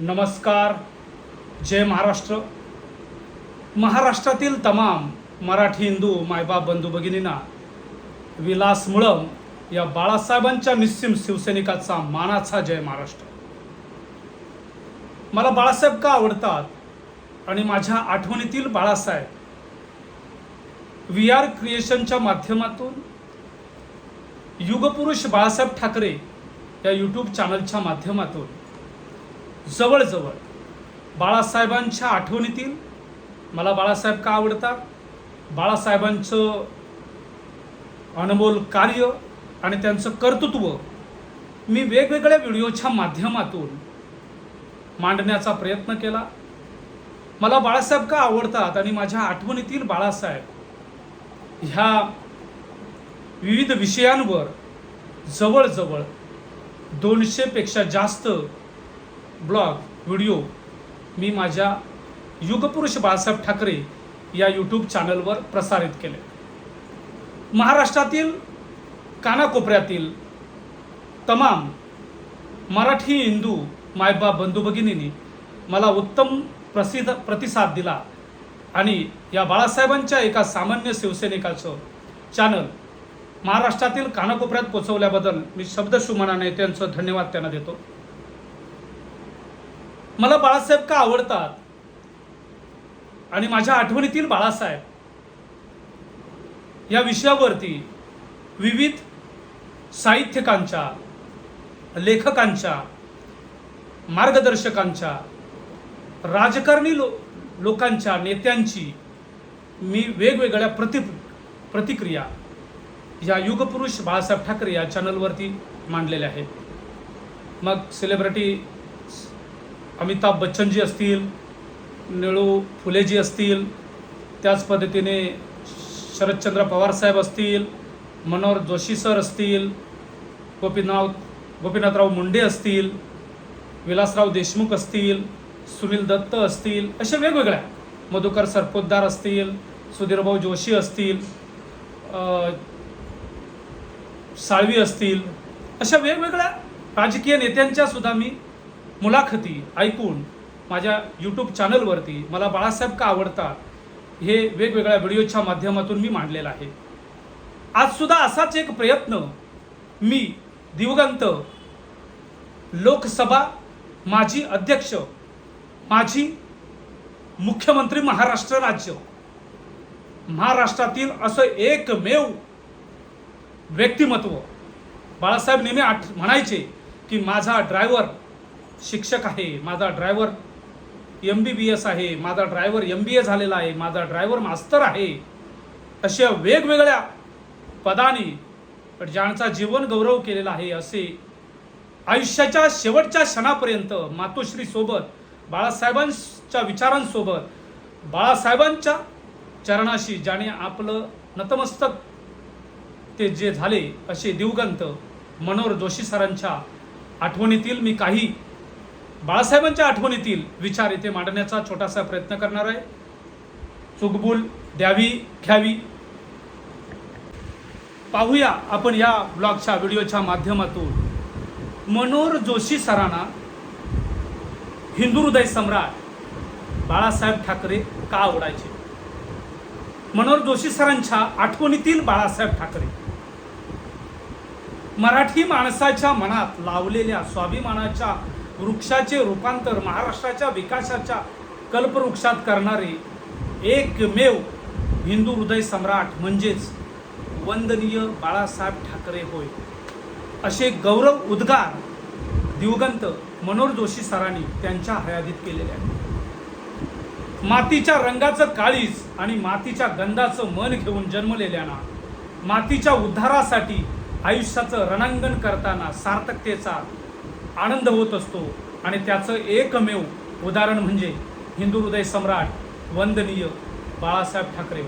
नमस्कार. जय महाराष्ट्र. महाराष्ट्रातील तमाम मराठी हिंदू मायबाप बंधू भगिनींना विलास मुळम या बाळासाहेबांच्या निस्सिम शिवसैनिकाचा मानाचा जय महाराष्ट्र. मला बाळासाहेब का आवडतात? आणि माझ्या आठवणीतील बाळासाहेब व्ही आर क्रिएशनच्या माध्यमातून युगपुरुष बाळासाहेब ठाकरे या यूट्यूब चॅनलच्या माध्यमातून जवळजवळ बाळासाहेबांच्या आठवणीतील मला बाळासाहेब का आवडतात? बाळासाहेबांचं अनमोल कार्य आणि त्यांचं कर्तृत्व मी वेगवेगळ्या व्हिडिओच्या माध्यमातून मांडण्याचा प्रयत्न केला. मला बाळासाहेब का आवडतात आणि माझ्या आठवणीतील बाळासाहेब ह्या विविध विषयांवर जवळजवळ दोनशेपेक्षा जास्त ब्लॉग व्हिडिओ मी माझ्या युगपुरुष बाळासाहेब ठाकरे या यूट्यूब चॅनलवर प्रसारित केले. महाराष्ट्रातील कानाकोपऱ्यातील तमाम मराठी हिंदू मायबाप बंधू भगिनींनी मला उत्तम प्रसिद्ध प्रतिसाद दिला आणि या बाळासाहेबांच्या एका सामान्य शिवसैनिकाचं चॅनल महाराष्ट्रातील कानाकोपऱ्यात पोचवल्याबद्दल मी शब्दशुमनाने त्यांचं धन्यवाद त्यांना देतो. मला बाळासाहेब का आवडतात? आणि माझ्या आठवणीतील बाळासाहेब. या विषयावरती विविध साहित्यकांच्या लेखकांच्या मार्गदर्शकांच्या राजकारणी लो लोकांच्या नेत्यांची मी वेगवेगळ्या प्रति प्रतिक्रिया या युगपुरुष बाळासाहेब ठाकरे या चॅनलवरती मांडलेल्या आहेत. मग सेलिब्रिटी अमिताभ बच्चनजी असतील निळू फुलेजी असतील त्याच पद्धतीने शरदचंद्र पवार साहेब असतील मनोहर जोशी सर असतील गोपीनाथ गोपीनाथराव मुंडे असतील विलासराव देशमुख असतील सुनील दत्त असतील अशा वेगवेगळ्या मधुकर सरपोतदार असतील सुधीरभाऊ जोशी असतील साळवी असतील अशा वेगवेगळ्या राजकीय नेत्यांच्या सुद्धा मी मुलाखती ऐकून माझ्या यूट्यूब चॅनलवरती मला बाळासाहेब का आवडतात हे वेगवेगळ्या व्हिडिओच्या माध्यमातून मी मांडलेलं आहे. आजसुद्धा असाच एक प्रयत्न मी दिवगंत लोकसभा माजी अध्यक्ष माजी मुख्यमंत्री महाराष्ट्र राज्य महाराष्ट्रातील असं एकमेव व्यक्तिमत्व बाळासाहेब नेहमी आठ म्हणायचे की माझा ड्रायव्हर शिक्षक आहे माझा driver M B B S आहे माझा ड्रायव्हर एम बी ए झालेला आहे माझा ड्रायव्हर मास्तर आहे अशा वेगवेगळ्या पदानी ज्यांचा जीवन गौरव केलेला आहे असे आयुष्याच्या शेवटच्या क्षणापर्यंत मातोश्रीसोबत बाळासाहेबांच्या विचारांसोबत बाळासाहेबांच्या चरणाशी ज्याने आपलं नतमस्तक ते जे झाले असे दिवगंत मनोहर जोशी सरांच्या आठवणीतील मी काही बाळासाहेबांच्या आठवणीतील विचार इथे मांडण्याचा छोटासा प्रयत्न करणार आहे. चुकबुल द्यावी घ्यावी. पाहूया आपण या ब्लॉगच्या व्हिडिओच्या माध्यमातून. मनोहर जोशी सरांना हिंदू हृदय सम्राट बाळासाहेब ठाकरे का आवडायचे मनोहर जोशी सरांच्या आठवणीतील बाळासाहेब ठाकरे. मराठी माणसाच्या मनात लावलेल्या स्वाभिमानाच्या वृक्षाचे रूपांतर महाराष्ट्राच्या विकासाच्या कल्पवृक्षात करणारे एकमेव हिंदू हृदय सम्राट म्हणजेच वंदनीय बाळासाहेब ठाकरे होय. असे गौरव उद्गार दिवगंत मनोहर जोशी सरांनी त्यांच्या हयादीत केलेले आहेत. मातीच्या रंगाचं काळीज आणि मातीच्या गंधाचं मन घेऊन जन्मलेल्यांना मातीच्या उद्धारासाठी आयुष्याचं रणांगण करताना सार्थकतेचा आनंद होत असतो. आणि त्याचं एकमेव उदाहरण म्हणजे हिंदू हृदय सम्राट वंदनीय बाळासाहेब ठाकरे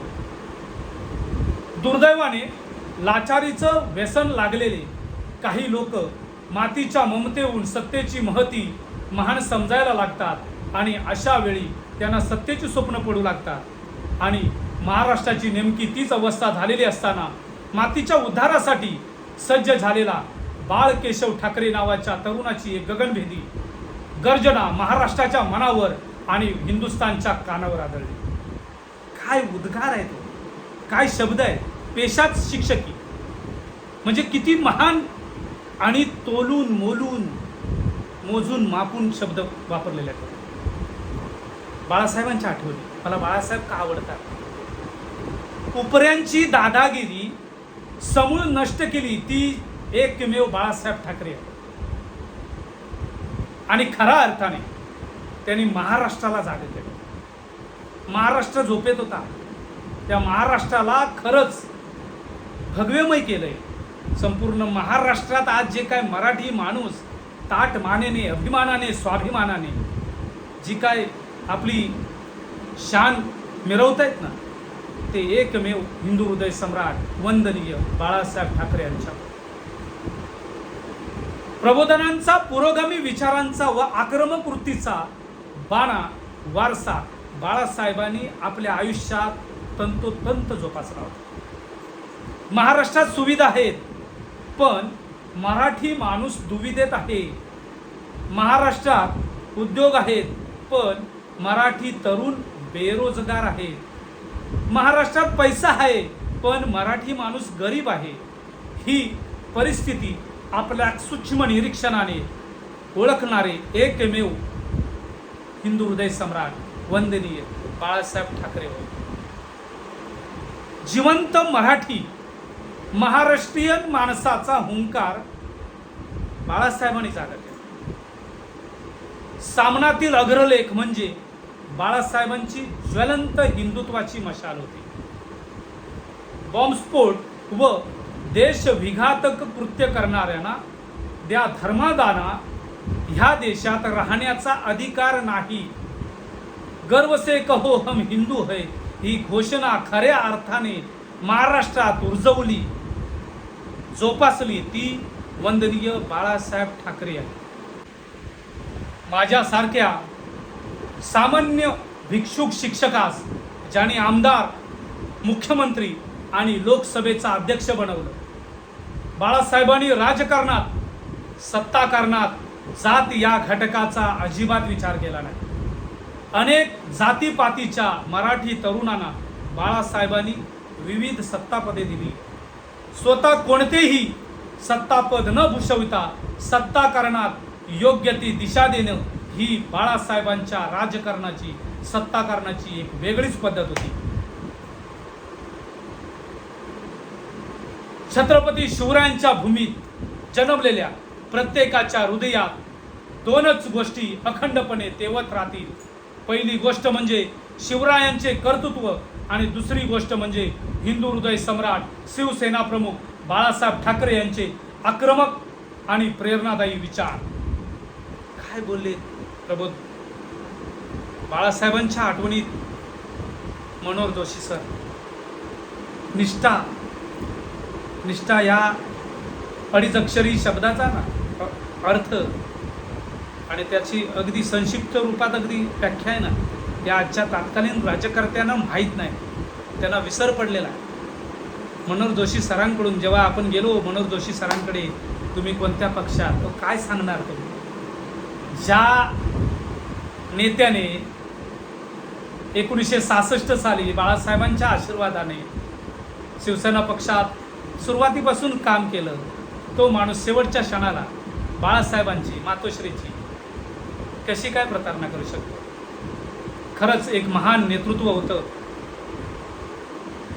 दुर्दैवाने लाचारीचं व्यसन लागलेले काही लोक मातीच्या ममतेहून सत्तेची महती महान समजायला लागतात आणि अशा वेळी त्यांना सत्तेची स्वप्न पडू लागतात. आणि महाराष्ट्राची नेमकी तीच अवस्था झालेली असताना मातीच्या उद्धारासाठी सज्ज झालेला बाळ केशव ठाकरे नावाच्या तरुणाची एक गगनभेदी गर्जना महाराष्ट्राच्या मनावर आणि हिंदुस्थानच्या कानावर आदळली. काय उद्गार आहे तो? काय शब्द आहे? पेशात शिक्षकी. म्हणजे किती महान आणि तोलून मोलून मोजून मापून शब्द वापरलेले आहेत. बाळासाहेबांच्या आठवणी. मला बाळासाहेब का आवडतात? उपऱ्यांची दादागिरी समूळ नष्ट केली ती एकमेव बाळासाहेब ठाकरे. आणि खऱ्या अर्थाने त्यांनी महाराष्ट्राला जागे केलं. महाराष्ट्र झोपेत होता. त्या महाराष्ट्राला खरंच भगवेमय केलंय. संपूर्ण महाराष्ट्रात आज जे काय मराठी माणूस ताट मानेने अभिमानाने स्वाभिमानाने जी काय आपली शान मिरवत आहेत ना ते एकमेव हिंदू हृदय सम्राट वंदनीय बाळासाहेब ठाकरे यांच्या प्रबोधनांचा पुरोगामी विचारांचा व आक्रमक वृत्तीचा बाणा वारसा बाळासाहेबांनी आपल्या आयुष्यात तंतोतंत जोपासला होता. महाराष्ट्रात सुविधा आहेत पण मराठी माणूस दुविधेत आहे. महाराष्ट्रात उद्योग आहेत पण मराठी तरुण बेरोजगार आहे. महाराष्ट्रात पैसा आहे पण मराठी माणूस गरीब आहे. ही परिस्थिती आपल्या सूक्ष्म निरीक्षणाने ओळखणारे एकमेव हिंदू हृदय सम्राट वंदनीय बाळासाहेब ठाकरे होते जिवंत मराठी महाराष्ट्रीयन माणसाचा हुंकार बाळासाहेबांनी जागा केला सामनातील अग्रलेख म्हणजे बाळासाहेबांची ज्वलंत हिंदुत्वाची मशाल होती. बॉम्बस्फोट व देश विघातक कृत्य करणाऱ्यांना द्या धर्मादाना ह्या देशात राहण्याचा अधिकार नाही. गर्व से कहो हम हिंदू है ही घोषणा खऱ्या अर्थाने महाराष्ट्रात उर्जवली. जोपासली ती वंदनीय बाळासाहेब ठाकरे आहे माझ्यासारख्या सामान्य भिक्षुक शिक्षकास ज्याने आमदार मुख्यमंत्री आणि लोकसभेचा अध्यक्ष बनवलं बाळासाहेबांनी राजकारणात सत्ताकारणात जात या घटकाचा अजिबात विचार केला नाही. अनेक जातीपातीच्या मराठी तरुणांना बाळासाहेबांनी विविध सत्तापदे दिली. स्वतः कोणतेही सत्तापद न भूषविता सत्ताकारणात योग्य ती दिशा देणं ही बाळासाहेबांच्या राजकारणाची सत्ताकारणाची एक वेगळीच पद्धत होती. छत्रपती शिवरायांच्या भूमीत जन्मलेल्या प्रत्येकाच्या हृदयात दोनच गोष्टी अखंडपणे तेवत राहतील. पहिली गोष्ट म्हणजे शिवरायांचे कर्तृत्व आणि दुसरी गोष्ट म्हणजे हिंदू हृदय सम्राट शिवसेना प्रमुख बाळासाहेब ठाकरे यांचे आक्रमक आणि प्रेरणादायी विचार. काय बोलले प्रबोध? बाळासाहेबांच्या आठवणीत मनोहर जोशी सर निष्ठा निष्ठा या अडीच अक्षरी शब्दाचा ना अर्थ आणि त्याची अगदी संक्षिप्त रूपात अगदी व्याख्या आहे ना या आजच्या तत्कालीन राज्यकर्त्यांना माहीत नाही. त्यांना विसर पडलेला आहे. मनोहर जोशी सरांकडून जेव्हा आपण गेलो मनोहर जोशी सरांकडे तुम्ही कोणत्या पक्षात? तो काय सांगणार तुम्ही? ज्या नेत्याने एकोणीसशे सहासष्ट साली बाळासाहेबांच्या आशीर्वादाने शिवसेना पक्षात सुरुवातीपासून काम केलं. तो माणूस शेवटच्या क्षणाला बाळासाहेबांची मातोश्रीची कशी काय प्रतारणा करू शकतो? खरंच एक महान नेतृत्व होतं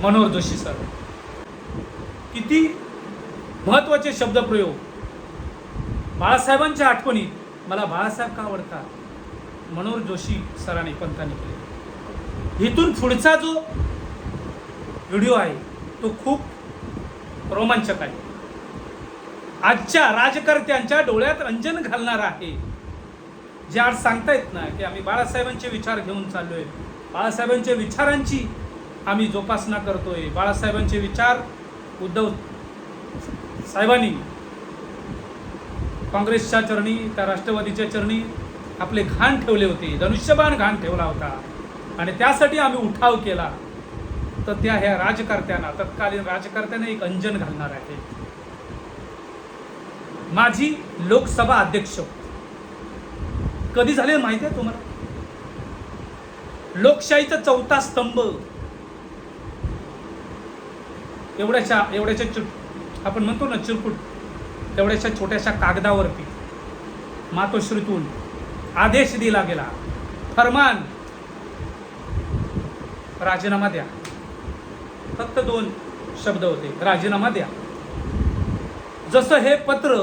मनोहर जोशी सर. किती महत्त्वाचे शब्दप्रयोग बाळासाहेबांच्या आठवणीत मला बाळासाहेब का आवडतात? मनोहर जोशी सरांनी पंतांनी केले. इथून पुढचा जो व्हिडिओ आहे तो खूप रोमांचक आहे. आजच्या राजकर्त्यांच्या डोळ्यात रंजन घालणार आहे. जे आज सांगतायत ना की आम्ही बाळासाहेबांचे विचार घेऊन चाललोय. बाळासाहेबांच्या विचारांची आम्ही जोपासना करतोय. बाळासाहेबांचे विचार उद्धव साहेबांनी काँग्रेसच्या चरणी त्या राष्ट्रवादीच्या चरणी आपले घाण ठेवले होते. धनुष्यबाण घाण ठेवला होता. आणि त्यासाठी आम्ही उठाव केला. तर त्या ह्या राजकर्त्यांना तत्कालीन राजकर्त्यांना एक अंजन घालणार आहे. माझी लोकसभा अध्यक्ष कधी झाले माहिती आहे तुम्हाला? लोकशाहीचा चौथा स्तंभ. एवढ्याशा एवढ्याच्या चिर आपण म्हणतो ना चिरकुट एवढ्याशा छोट्याशा कागदावरती मातोश्रीतून आदेश दिला गेला. फरमान राजीनामा द्या. फक्त दोन शब्द होते. राजीनामा द्या. जसं हे पत्र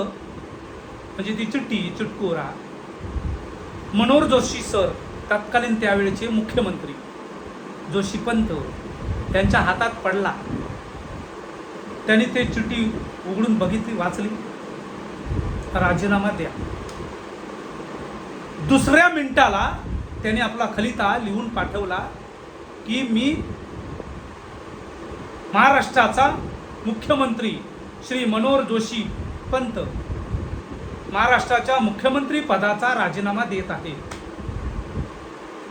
म्हणजे ती चिठ्ठी चिटकोरा मनोहर जोशी सर तत्कालीन त्यावेळेचे मुख्यमंत्री जोशी पंत त्यांच्या हातात पडला. त्यांनी ते चिठ्ठी उघडून बघितली वाचली. राजीनामा द्या. दुसऱ्या मिनिटाला त्याने आपला खलिता लिहून पाठवला की मी महाराष्ट्राचा मुख्यमंत्री श्री मनोहर जोशी पंत महाराष्ट्राच्या मुख्यमंत्री पदाचा राजीनामा देत आहे.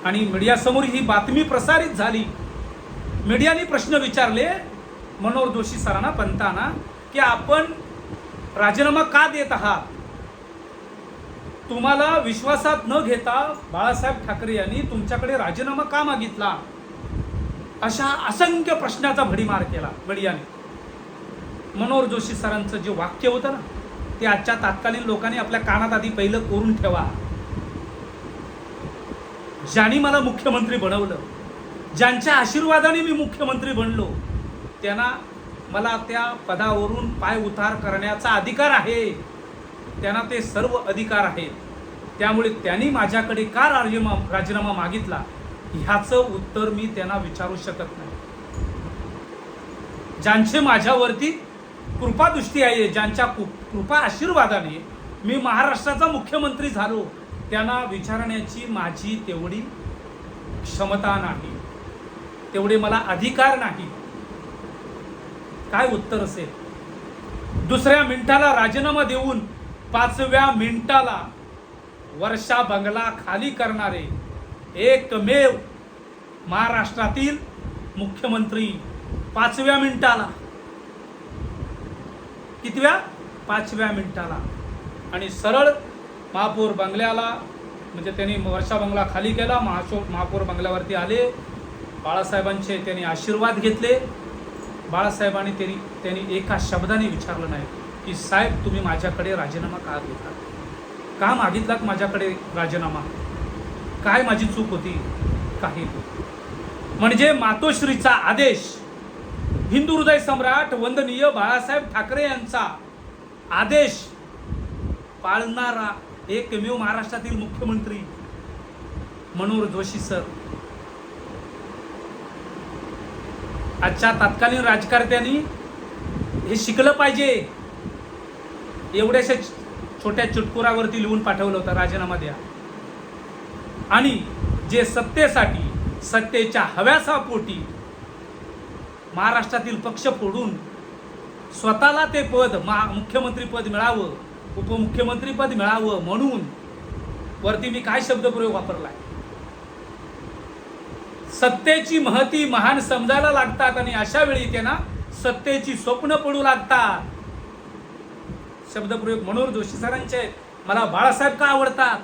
आणि मीडियासमोर ही बातमी प्रसारित झाली. मीडियाने प्रश्न विचारले मनोहर जोशी सरांना पंतांना की आपण राजीनामा का देत आहात? तुम्हाला विश्वासात न घेता बाळासाहेब ठाकरे यांनी तुमच्याकडे राजीनामा का मागितला? अशा असंख्य प्रश्नाचा भडीमार केला बडियाने. मनोहर जोशी सरांचं जे वाक्य होतं ना ते आजच्या तात्कालीन लोकांनी आपल्या कानात आधी पहिलं कोरून ठेवा. ज्यांनी मला मुख्यमंत्री बनवलं ज्यांच्या आशीर्वादाने मी मुख्यमंत्री बनलो त्यांना मला त्या पदावरून पाय उतार करण्याचा अधिकार आहे. त्यांना ते सर्व अधिकार आहेत. त्यामुळे त्यांनी माझ्याकडे का राजीनामा राजीनामा मागितला? ह्याचं उत्तर मी त्यांना विचारू शकत नाही. ज्यांचे माझ्यावरती कृपादृष्टी आहे ज्यांच्या कृ- कृपा आशीर्वादाने मी महाराष्ट्राचा मुख्यमंत्री झालो त्यांना विचारण्याची माझी तेवढी क्षमता नाही. तेवढे मला अधिकार नाही. काय उत्तर असेल? दुसऱ्या मिनिटाला राजीनामा देऊन पाचव्या मिनिटाला वर्षा बंगला खाली करणारे एकमेव महाराष्ट्रातील मुख्यमंत्री पाचव्या मिनिटाला. कितव्या? पाचव्या मिनिटाला. आणि सरळ महापौर बंगल्याला म्हणजे त्यांनी वर्षा बंगला खाली केला महाशो महापौर बंगल्यावरती आले. बाळासाहेबांचे त्यांनी आशीर्वाद घेतले. बाळासाहेबांनी त्यांनी त्यांनी एका शब्दाने विचारलं नाही की साहेब तुम्ही माझ्याकडे राजीनामा का घेता का मागितलात माझ्याकडे राजीनामा? काय माझी चूक होती? काही म्हणजे मातोश्रीचा आदेश हिंदू हृदय सम्राट वंदनीय बाळासाहेब ठाकरे यांचा आदेश पाळणारा एकमेव महाराष्ट्रातील मुख्यमंत्री मनोहर जोशी सर. आजच्या तत्कालीन राजकारत्यांनी हे शिकलं पाहिजे. एवढ्याशा छोट्या चुटकुरावरती लिहून पाठवलं होतं राजीनामा द्या. आणि जे सत्तेसाठी सत्तेच्या हव्यासापोटी महाराष्ट्रातील पक्ष फोडून स्वतःला ते पद मा मुख्यमंत्रीपद मिळावं उपमुख्यमंत्रीपद मिळावं म्हणून वरती मी काय शब्दप्रयोग वापरलाय? सत्तेची महती महान समजायला लागतात आणि अशा वेळी त्यांना सत्तेची स्वप्न पडू लागतात. शब्दप्रयोग मनोहर जोशी सरांचे मला बाळासाहेब का आवडतात?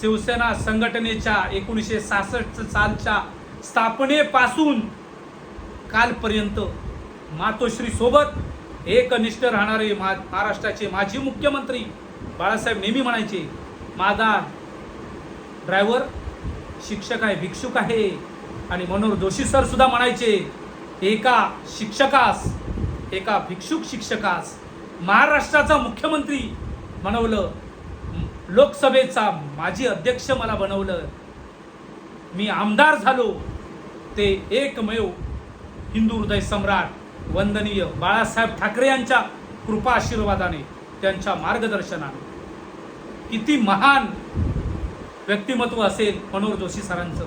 शिवसेना संघटनेच्या एकोणीसशे सहासष्ट सालच्या स्थापनेपासून कालपर्यंत मातोश्रीसोबत एकनिष्ठ राहणारे मा महाराष्ट्राचे माजी मुख्यमंत्री बाळासाहेब नेहमी म्हणायचे माझा ड्रायव्हर शिक्षक आहे भिक्षुक आहे. आणि मनोहर जोशी सर सुद्धा म्हणायचे एका शिक्षकास एका भिक्षुक शिक्षकास महाराष्ट्राचा मुख्यमंत्री बनवलं लोकसभेचा माजी अध्यक्ष मला बनवलं. मी आमदार झालो. ते एकमेव हिंदू हृदय सम्राट वंदनीय बाळासाहेब ठाकरे यांच्या कृपा आशीर्वादाने त्यांच्या मार्गदर्शनाने. किती महान व्यक्तिमत्व असेल मनोहर जोशी सरांचं.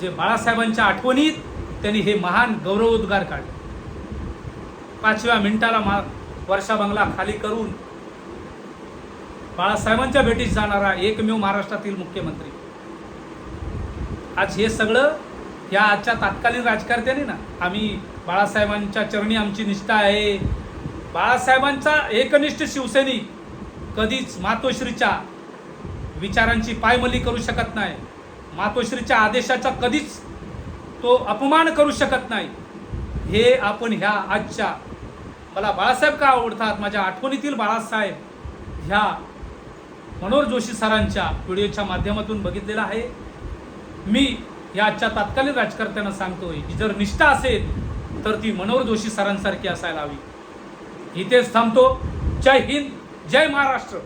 जे बाळासाहेबांच्या आठवणीत त्यांनी हे महान गौरवोद्गार काढले. पाचव्या मिनिटाला मा वर्षा बंगला खाली करून बाळासाहेबांच्या भेटीस जाणारा एकमेव महाराष्ट्रातील मुख्यमंत्री. आज हे सगळं या आजच्या तात्कालीन राजकारत्याने ना आम्ही बाळासाहेबांच्या चरणी आमची निष्ठा आहे. बाळासाहेबांचा एकनिष्ठ शिवसैनिक कधीच मातोश्रीच्या विचारांची पायमल्ली करू शकत नाही. मातोश्रीच्या आदेशाचा कधीच तो अपमान करू शकत नाही. हे आपण ह्या आजच्या मला बाळासाहेब का आवडतात? माझ्या आठवणीतील बाळासाहेब ह्या मनोहर जोशी सरांच्या व्हिडिओच्या माध्यमातून बघितलेला आहे. मी या आजच्या तात्कालीन राजकर्त्यांना सांगतोय की जर निष्ठा असेल तर ती मनोहर जोशी सरांसारखी असायला हवी. इथेच थांबतो. जय हिंद जय महाराष्ट्र.